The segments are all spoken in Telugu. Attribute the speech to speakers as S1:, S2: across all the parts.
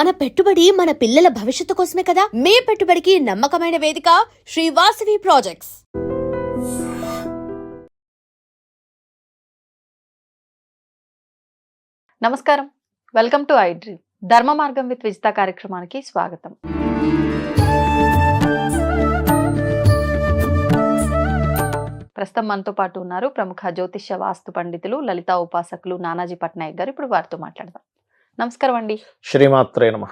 S1: మన పెట్టుబడి మన పిల్లల భవిష్యత్తు కోసమే కదా? మీ పెట్టుబడికి నమ్మకమైన వేదిక శ్రీవాసవి ప్రాజెక్ట్స్
S2: నమస్కారం. Welcome to I Dharma Margam with Vijitha కార్యక్రమానికి స్వాగతం. ప్రస్తుతం మనతో పాటు ఉన్నారు ప్రముఖ జ్యోతిష్య వాస్తు పండితులు లలితా ఉపాసకులు నానాజీ పట్నాయక్ గారు. ఇప్పుడు వారితో మాట్లాడదాం. నమస్కారం అండి
S3: శ్రీమాత్రే నమ.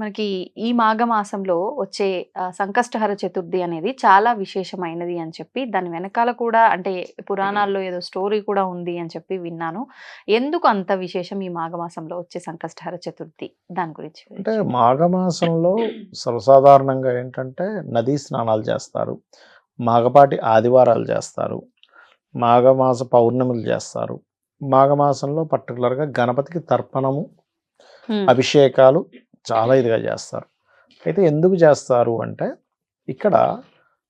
S2: మనకి ఈ మాఘమాసంలో వచ్చే సంకష్టహర చతుర్థి అనేది చాలా విశేషమైనది అని చెప్పి దాని వెనకాల కూడా అంటే పురాణాల్లో ఏదో స్టోరీ కూడా ఉంది అని చెప్పి విన్నాను. ఎందుకు అంత విశేషం ఈ మాఘమాసంలో వచ్చే సంకష్టహర చతుర్థి? దాని గురించి
S3: అంటే మాఘమాసంలో సర్వసాధారణంగా ఏంటంటే నదీ స్నానాలు చేస్తారు. మాఘపాటి ఆదివారాలు చేస్తారు. మాఘమాస పౌర్ణములు చేస్తారు. మాఘమాసంలో పర్టికులర్గా గణపతికి తర్పణము. అభిషేకాలు చాలా ఇదిగా చేస్తారు అయితే ఎందుకు చేస్తారు అంటే ఇక్కడ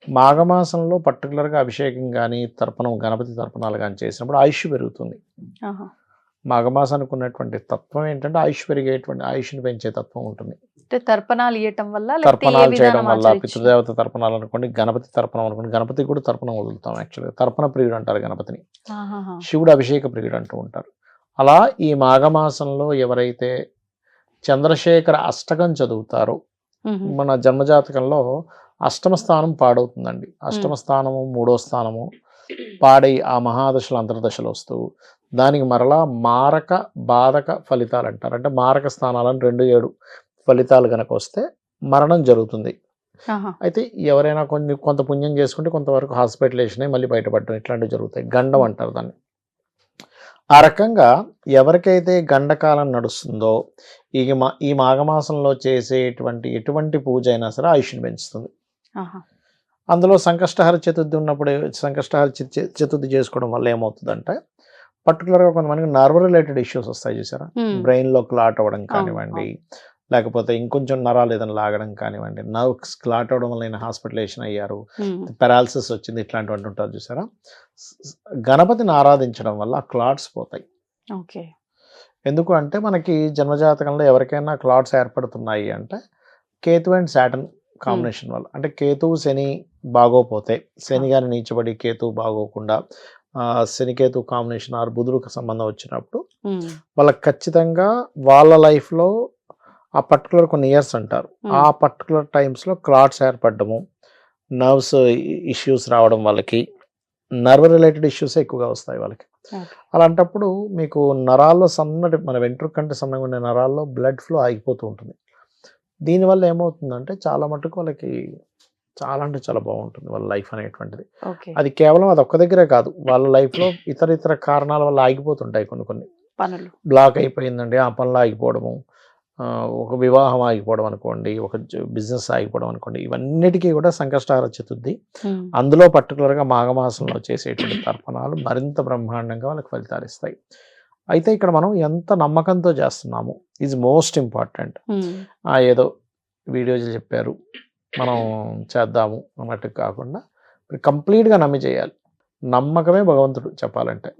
S3: మాఘమాసంలో పర్టికులర్గా అభిషేకం కానీ తర్పణం గణపతి తర్పణాలు కానీ చేసినప్పుడు ఆయుష్ పెరుగుతుంది. మాఘమాసానికి ఉన్నటువంటి తత్వం ఏంటంటే ఆయుష్ పెరిగేటువంటి ఆయుష్ని పెంచే తత్వం ఉంటుంది
S2: తర్పణాలు ఇవ్వటం వల్ల
S3: తర్పణాలు చేయడం వల్ల? పితృదేవత తర్పణాలు అనుకోండి గణపతి తర్పణం అనుకోండి గణపతి కూడా తర్పణం వదులుతాం యాక్చువల్గా తర్పణ ప్రియుడు అంటారు గణపతిని. శివుడు అభిషేక ప్రియుడు అంటూ ఉంటారు అలా ఈ మాఘమాసంలో ఎవరైతే చంద్రశేఖర అష్టకం చదువుతారో. మన జన్మజాతకంలో అష్టమ స్థానం పాడవుతుందండి అష్టమ స్థానము మూడో స్థానము పాడై ఆ మహాదశలు అంతర్దశలు వస్తూ దానికి మరలా మారక బాధక ఫలితాలు అంటారు అంటే మారక స్థానాలను రెండు ఏడు ఫలితాలు కనుక వస్తే మరణం జరుగుతుంది. అయితే ఎవరైనా కొన్ని కొంత పుణ్యం చేసుకుంటే కొంతవరకు హాస్పిటలేషన్ మళ్ళీ బయటపడడం ఇట్లాంటివి జరుగుతాయి. గండం అంటారు దాన్ని. ఆ రకంగా ఎవరికైతే గండకాలం నడుస్తుందో ఈ మా ఈ మాఘమాసంలో చేసేటువంటి ఎటువంటి పూజ అయినా సరే ఆయుష్ని పెంచుతుంది. అందులో సంకష్టహార చతుర్థి ఉన్నప్పుడు సంకష్టహార చతుర్థి చేసుకోవడం వల్ల ఏమవుతుందంటే పర్టికులర్గా కొంతమందికి నర్వ్ రిలేటెడ్ ఇష్యూస్ వస్తాయి చూసారా. బ్రెయిన్లో క్లాట్ అవ్వడం కానివ్వండి లేకపోతే ఇంకొంచెం నరాలు ఏదైనా లాగడం కానివ్వండి నర్వ్స్ క్లాట్ అవ్వడం వల్ల ఆయన హాస్పిటలేషన్ అయ్యారు. పెరాలసిస్ వచ్చింది ఇట్లాంటివి ఉంటారు చూసారా? గణపతిని ఆరాధించడం వల్ల ఆ క్లాట్స్ పోతాయి.
S2: ఓకే.
S3: ఎందుకు అంటే మనకి జన్మజాతకంలో ఎవరికైనా క్లాట్స్ ఏర్పడుతున్నాయి అంటే కేతు అండ్ సాటన్ కాంబినేషన్ వల్ల. అంటే కేతువు శని బాగోపోతే శని గాని నీచబడి కేతువు బాగోకుండా ఆ, శని కేతు కాంబినేషన్ ఆర్ బుధుడికి సంబంధం వచ్చినప్పుడు. వాళ్ళకి ఖచ్చితంగా వాళ్ళ లైఫ్లో ఆ పర్టికులర్ కొన్ని ఇయర్స్ అంటారు. ఆ పర్టికులర్ టైమ్స్లో క్లాట్స్ ఏర్పడము నర్వ్స్ ఇష్యూస్ రావడం వాళ్ళకి. నర్వ్ రిలేటెడ్ ఇష్యూస్ ఎక్కువగా వస్తాయి వాళ్ళకి. అలాంటప్పుడు మీకు నరాల్లో సన్నటి మన వెంట్రుక కంటే సన్నగా ఉండే నరాల్లో బ్లడ్ ఫ్లో ఆగిపోతూ ఉంటుంది. దీనివల్ల ఏమవుతుందంటే చాలా మటుకు వాళ్ళకి చాలా అంటే చాలా బాగుంటుంది వాళ్ళ లైఫ్ అనేటువంటిది. అది కేవలం అది ఒక్క దగ్గరే కాదు. వాళ్ళ లైఫ్లో ఇతర ఇతర కారణాల వల్ల ఆగిపోతుంటాయి కొన్ని కొన్ని.
S2: పనులు.
S3: బ్లాక్ అయిపోయిందండి. ఆ పనులు ఆగిపోవడము. ఒక వివాహం ఆగిపోవడం అనుకోండి ఒక బిజినెస్ ఆగిపోవడం అనుకోండి ఇవన్నిటికీ కూడా సంకష్టహార చతుర్థి. అందులో పర్టికులర్గా మాఘమాసంలో చేసేటువంటి తర్పణాలు మరింత బ్రహ్మాండంగా వాళ్ళకి ఫలితాలు ఇస్తాయి అయితే ఇక్కడ మనం ఎంత నమ్మకంతో చేస్తున్నాము ఈజ్ మోస్ట్ ఇంపార్టెంట్. ఆ ఏదో వీడియోలు చెప్పారు మనం చేద్దాము అన్నట్టు కాకుండా కంప్లీట్గా నమ్మి చేయాలి నమ్మకమే భగవంతుడు చెప్పాలంటే.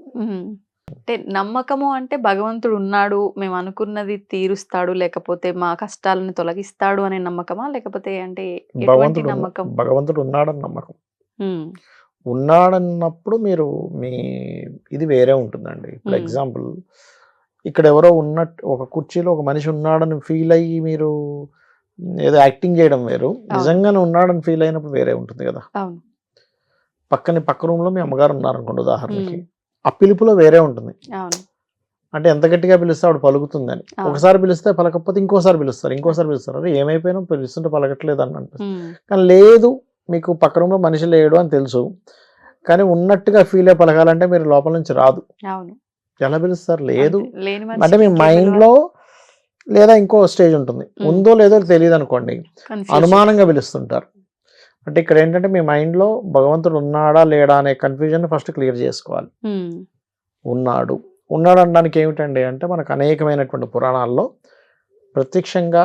S2: అంటే నమ్మకము అంటే భగవంతుడు ఉన్నాడు మేము అనుకున్నది తీరుస్తాడు లేకపోతే మా కష్టాలను తొలగిస్తాడు అనే నమ్మకమా? లేకపోతే అంటే ఎటువంటి
S3: భగవంతుడు
S2: నమ్మకం?
S3: భగవంతుడు ఉన్నాడని నమ్మకం.
S2: మ్మ్.
S3: ఉన్నాడన్నప్పుడు మీరు మీ ఇది వేరే ఉంటుందండి. ఇప్పుడు
S2: మ్మ్.
S3: ఎగ్జాంపుల్ ఇక్కడ ఎవరో ఉన్నట్టు ఒక కుర్చీలో ఒక మనిషి ఉన్నాడని ఫీల్ అయ్యి మీరు ఏదో యాక్టింగ్ చేయడం వేరు. నిజంగానే ఉన్నాడని ఫీల్ అయినప్పుడు వేరే ఉంటుంది కదా.
S2: అవును.
S3: పక్కన పక్క రూమ్లో మీ అమ్మగారు ఉన్నారనుకోండి ఉదాహరణకి. ఆ పిలుపులో వేరే ఉంటుంది. అంటే ఎంత గట్టిగా పిలిస్తే ఆవిడ పలుకుతుందని. ఒకసారి పిలిస్తే పలకపోతే ఇంకోసారి పిలుస్తారు. ఇంకోసారి పిలుస్తారు. అరే ఏమైపోయినా పిలుస్తుంటే పలకట్లేదు అని
S2: మ్మ్.
S3: కానీ లేదు మీకు పక్క రూమ్లో మనిషి లేడు అని తెలుసు. కానీ ఉన్నట్టుగా ఫీల్ అయ్యి పలకాలంటే మీరు లోపల నుంచి రాదు. ఎలా పిలుస్తారు? లేదు. అంటే మీ
S2: ఇంకేం
S3: మైండ్
S2: పిలవాలి?
S3: లో లేదా ఇంకో స్టేజ్ ఉంటుంది. ఉందో లేదో తెలియదు అనుకోండి. అనుమానంగా పిలుస్తుంటారు. అంటే ఇక్కడ ఏంటంటే మీ మైండ్లో భగవంతుడు ఉన్నాడా లేడా అనే కన్ఫ్యూజన్ ఫస్ట్ క్లియర్ చేసుకోవాలి. ఉన్నాడు ఉన్నాడు అనడానికి ఏమిటండి అంటే మనకు అనేకమైనటువంటి పురాణాల్లో ప్రత్యక్షంగా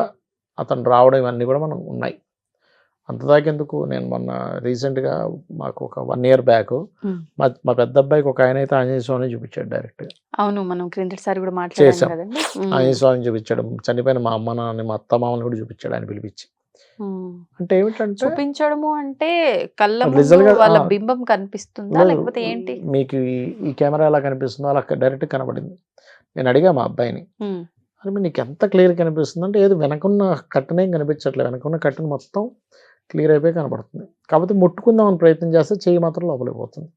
S3: అతను రావడం ఇవన్నీ కూడా మనం ఉన్నాయి అంతదాకెందుకు నేను మొన్న రీసెంట్గా మాకు ఒక వన్ ఇయర్ బ్యాక్. మా మా పెద్ద అబ్బాయికి ఒక ఆయన అయితే ఆంజనేయ స్వామిని చూపించాడు డైరెక్ట్గా
S2: అవును మనం క్రిందటిసారి కూడా మాట్లాడాం
S3: చేశాం.
S2: కదండి ఉమ్,
S3: ఆంజనేయ స్వామిని చూపించాడు చనిపోయిన మా అమ్మ నాన్న మా అత్త మామని కూడా చూపించాడు ఆయన పిలిపించి. అంటే ఏమిటంటే
S2: చూపించడము అంటే కళ్ళ వాళ్ళ. బింబం కనిపిస్తుందా లేకపోతే ఏంటి?
S3: మీకు ఈ- కెమెరా ఎలా కనిపిస్తుందో అలా డైరెక్ట్ కనబడింది. నేను అడిగా మా అబ్బాయిని. అని నీకు ఎంత క్లియర్ కనిపిస్తుంది? అంటే ఏది వెనకున్న కట్టనే కనిపించట్లేదు. వెనకున్న కట్టను మొత్తం క్లియర్ అయిపోయి కనబడుతుంది. కాకపోతే ముట్టుకుందామని ప్రయత్నం చేస్తే చెయ్యి మాత్రం లోపలికి పోతుంది.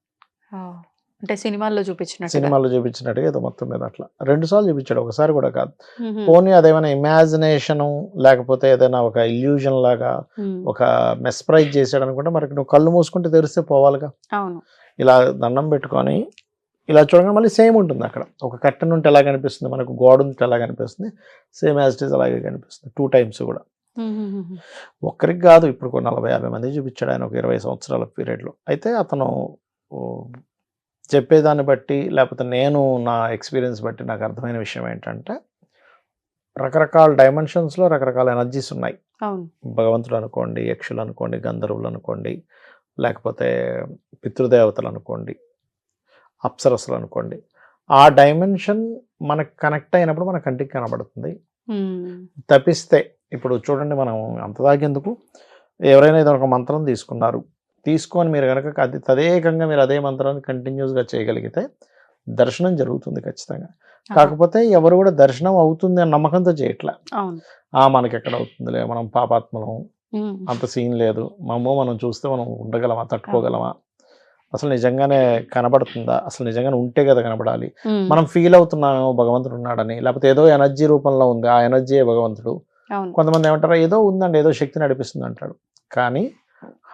S2: ఆ. అంటే సినిమాల్లో చూపించినట్టు
S3: సినిమాలో చూపించినట్టుగా ఏదో మొత్తం మీద అట్లా. రెండు సార్లు చూపించాడు ఒకసారి కూడా కాదు. పోనీ అదేమైనా ఇమాజినేషన్ లేకపోతే ఏదైనా ఒక ఇల్యూజన్ లాగా ఒక మెస్ప్రైజ్ చేసాడు అనుకుంటే మరి నువ్వు కళ్ళు మూసుకుంటే తెరిస్తే పోవాలిగా.
S2: అవును.
S3: ఇలా దండం పెట్టుకొని ఇలా చూడగానే మళ్ళీ సేమ్ ఉంటుంది అక్కడ. ఒక కట్టెన్ ఉంటే ఎలా కనిపిస్తుంది? మనకు గోడ ఉంటే ఎలా కనిపిస్తుంది? సేమ్ యాజ్ ఇట్ ఈస్ అలాగే కనిపిస్తుంది. టూ టైమ్స్ కూడా. ఒక్కరికి కాదు ఇప్పుడు నలభై యాభై మంది చూపించాడు ఆయన ఒక ఇరవై సంవత్సరాల పీరియడ్లో అయితే అతను చెప్పేదాన్ని బట్టి లేకపోతే నేను నా ఎక్స్పీరియన్స్ బట్టి నాకు అర్థమైన విషయం ఏంటంటే రకరకాల డైమెన్షన్స్లో రకరకాల ఎనర్జీస్ ఉన్నాయి. భగవంతుడు అనుకోండి యక్షులు అనుకోండి గంధర్వులు అనుకోండి లేకపోతే పితృదేవతలు అనుకోండి అప్సరస్సులు అనుకోండి. ఆ డైమెన్షన్ మనకు కనెక్ట్ అయినప్పుడు మన కంటికి కనబడుతుంది. తప్పిస్తే ఇప్పుడు చూడండి మనం అంత దాకెందుకు ఎవరైనా ఏదో ఒక మంత్రం తీసుకున్నారు. తీసుకొని మీరు కనుక అది తదేకంగా మీరు అదే మంత్రాన్ని కంటిన్యూస్గా చేయగలిగితే దర్శనం జరుగుతుంది ఖచ్చితంగా. కాకపోతే ఎవరు కూడా దర్శనం అవుతుంది అని నమ్మకంతో చేయట్లే. ఆ మనకి ఎక్కడ అవుతుందిలే మనం పాపాత్మలం అంత సీన్ లేదు మమ్మో మనం చూస్తే మనం ఉండగలమా తట్టుకోగలమా? అసలు నిజంగానే కనబడుతుందా? అసలు నిజంగానే ఉంటే కదా కనబడాలి. మనం ఫీల్ అవుతున్నాము భగవంతుడు ఉన్నాడని లేకపోతే ఏదో ఎనర్జీ రూపంలో ఉంది ఆ ఎనర్జీయే భగవంతుడు. కొంతమంది ఏమంటారు ఏదో ఉందండి ఏదో శక్తి నడిపిస్తుంది అంటాడు కానీ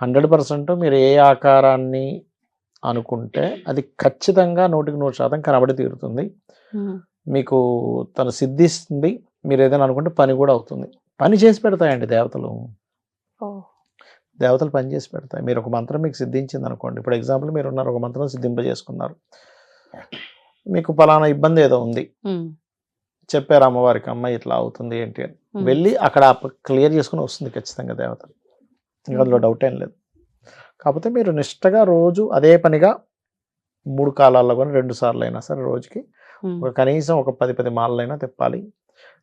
S3: హండ్రెడ్ పర్సెంట్ మీరు ఏ ఆకారాన్ని అనుకుంటే అది ఖచ్చితంగా నూటికి నూరు శాతం కనబడి తీరుతుంది. మీకు తను సిద్ధిస్తుంది. మీరు ఏదైనా అనుకుంటే పని కూడా అవుతుంది. పని చేసి పెడతాయండి దేవతలు. దేవతలు పని చేసి పెడతాయి. మీరు ఒక మంత్రం మీకు సిద్ధించింది అనుకోండి. ఇప్పుడు ఎగ్జాంపుల్ మీరు ఉన్నారు ఒక మంత్రం సిద్ధింపజేసుకున్నారు. మీకు పలానా ఇబ్బంది ఏదో ఉంది. చెప్పారు అమ్మవారికి అమ్మాయి ఇట్లా అవుతుంది ఏంటి? అని. వెళ్ళి అక్కడ క్లియర్ చేసుకుని వస్తుంది ఖచ్చితంగా దేవత ఇంకా అందులో డౌట్ ఏం లేదు. కాకపోతే మీరు నిష్టగా రోజు అదే పనిగా మూడు కాలాల్లో కానీ రెండు సార్లు అయినా సరే రోజుకి ఒక కనీసం ఒక పది పది మాలలైనా తిప్పాలి.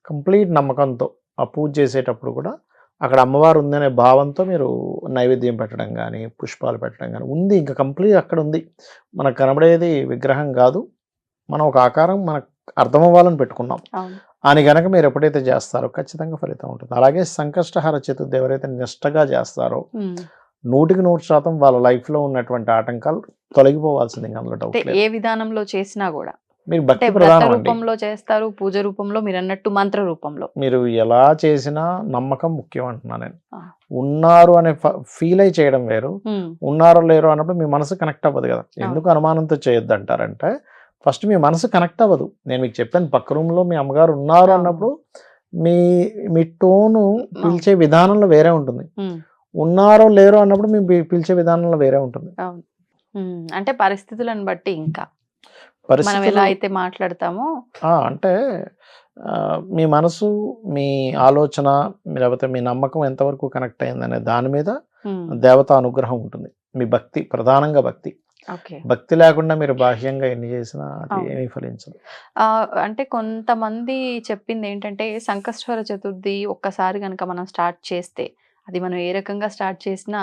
S3: కంప్లీట్ నమ్మకంతో ఆ పూజ చేసేటప్పుడు కూడా అక్కడ అమ్మవారు ఉందనే భావంతో మీరు నైవేద్యం పెట్టడం కానీ పుష్పాలు పెట్టడం కానీ ఉంది. ఇంకా కంప్లీట్ అక్కడ ఉంది. మనకు కనబడేది విగ్రహం కాదు. మనం ఒక ఆకారం మనకు అర్థం అవ్వాలని పెట్టుకున్నాం అని గనక మీరు ఎప్పుడైతే చేస్తారో ఖచ్చితంగా ఫలితం ఉంటుంది. అలాగే సంకష్టహార చతుర్థి ఎవరైతే నిష్టగా చేస్తారో. నూటికి నూరు శాతం వాళ్ళ లైఫ్లో ఉన్నటువంటి ఆటంకాలు తొలగిపోవాల్సింది అందులో డౌట్
S2: ఏ విధానంలో చేసినా కూడా.
S3: మీరు భక్తి
S2: రూపంలో చేస్తారు పూజ రూపంలో మీరు అన్నట్టు మంత్ర రూపంలో.
S3: మీరు ఎలా చేసినా నమ్మకం ముఖ్యం అంటున్నా నేను. ఉన్నారు అనే ఫీల్ అయి చేయడం వేరు. ఉన్నారో లేరో అన్నప్పుడు మీ మనసు కనెక్ట్ అవ్వదు కదా. ఎందుకు అనుమానంతో చేయొద్దు అంటారంటే ఫస్ట్ మీ మనసు కనెక్ట్ అవ్వదు. నేను మీకు చెప్పాను పక్క రూమ్లో మీ అమ్మగారు ఉన్నారు. అన్నప్పుడు మీ మీ టోను పిలిచే విధానంలో వేరే ఉంటుంది. ఉన్నారో లేరో అన్నప్పుడు మీ పిలిచే విధానంలో వేరే ఉంటుంది.
S2: అంటే పరిస్థితులను బట్టి ఇంకా. మనం
S3: పరిస్థితులు
S2: ఎలా అయితే మాట్లాడతామో
S3: అంటే మీ మనసు మీ ఆలోచన లేకపోతే మీ నమ్మకం ఎంతవరకు కనెక్ట్ అయిందనే దాని మీద దేవత అనుగ్రహం ఉంటుంది. మీ భక్తి ప్రధానంగా భక్తి. భక్తి లేకుండా మీరు బాహ్యంగా ఎన్ని చేసినా అది. ఏమీ ఫలించదు.
S2: అంటే కొంతమంది చెప్పింది ఏంటంటే సంకష్టహర చతుర్థి ఒక్కసారి కనుక మనం స్టార్ట్ చేస్తే అది మనం ఏ రకంగా స్టార్ట్ చేసినా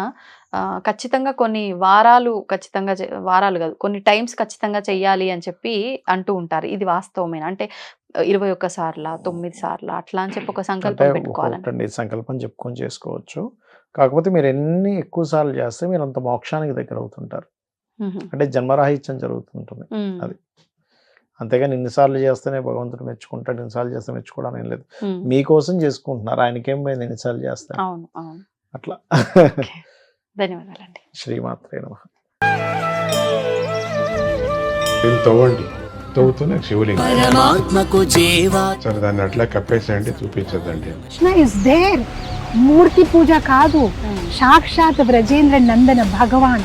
S2: ఖచ్చితంగా కొన్ని వారాలు ఖచ్చితంగా వారాలు కాదు కొన్ని టైమ్స్ ఖచ్చితంగా చెయ్యాలి అని చెప్పి అంటూ ఉంటారు. ఇది వాస్తవమేనా? అంటే ఇరవై ఒక్క సార్ల తొమ్మిది సార్ల అట్లా అని చెప్పి ఒక సంకల్పం పెట్టుకోవాలని.
S3: ఒకటండి సంకల్పం చెప్పుకొని చేసుకోవచ్చు. కాకపోతే మీరు ఎన్ని ఎక్కువ సార్లు చేస్తే మీరు అంత మోక్షానికి దగ్గర అవుతుంటారు అంటే జన్మరాహిత్యం జరుగుతుంటుంది అది. అంతేగాని ఇన్నిసార్లు చేస్తేనే భగవంతుడు మెచ్చుకుంటాడు ఇన్నిసార్లు చేస్తే మెచ్చుకోవడం ఏం లేదు. మీకోసం చేసుకుంటున్నారు ఆయనకేం పోయింది ఎన్నిసార్లు చేస్తే?
S2: అవును అవును.
S3: అట్లా.
S2: ధన్యవాదాలండి.
S3: శ్రీమాత్రే నమ.
S4: తవ్వండి. తవ్వుతూనే శివలింగం. సరే దాన్ని అట్లా కప్పేసేయండి చూపించదండి
S5: కృష్ణ ఇస్ దేర్ మూర్తి పూజ కాదు. సాక్షాత్ బ్రజేంద్ర నందన భగవాన్.